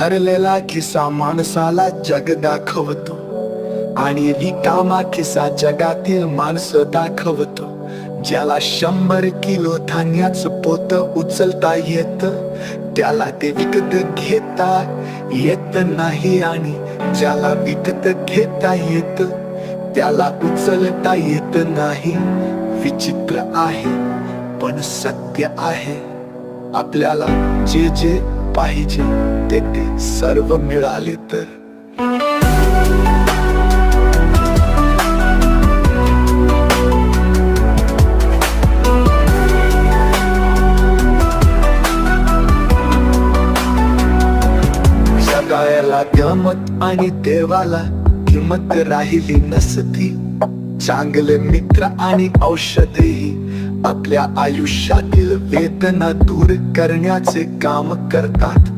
भरलेला खिसा माणसाला जग दाखवतो. आणि रिकामा खिसा जगातील माणसं दाखवतो. ज्याला शंभर किलो धान्याच पोत उचलता येत त्याला ते विकत घेता येत नाही. आणि ज्याला विकत घेता येत त्याला उचलता येत नाही. विचित्र आहे पण सत्य आहे. आपल्याला जे जे पाहिजे. ते सर्व मिळाले तर. जगायला गमत आणि देवाला किंमत राहिली नसती. चांगले मित्र आणि औषधही. आपल्या आयुष्यातील वेदना दूर करण्याचे काम करतात.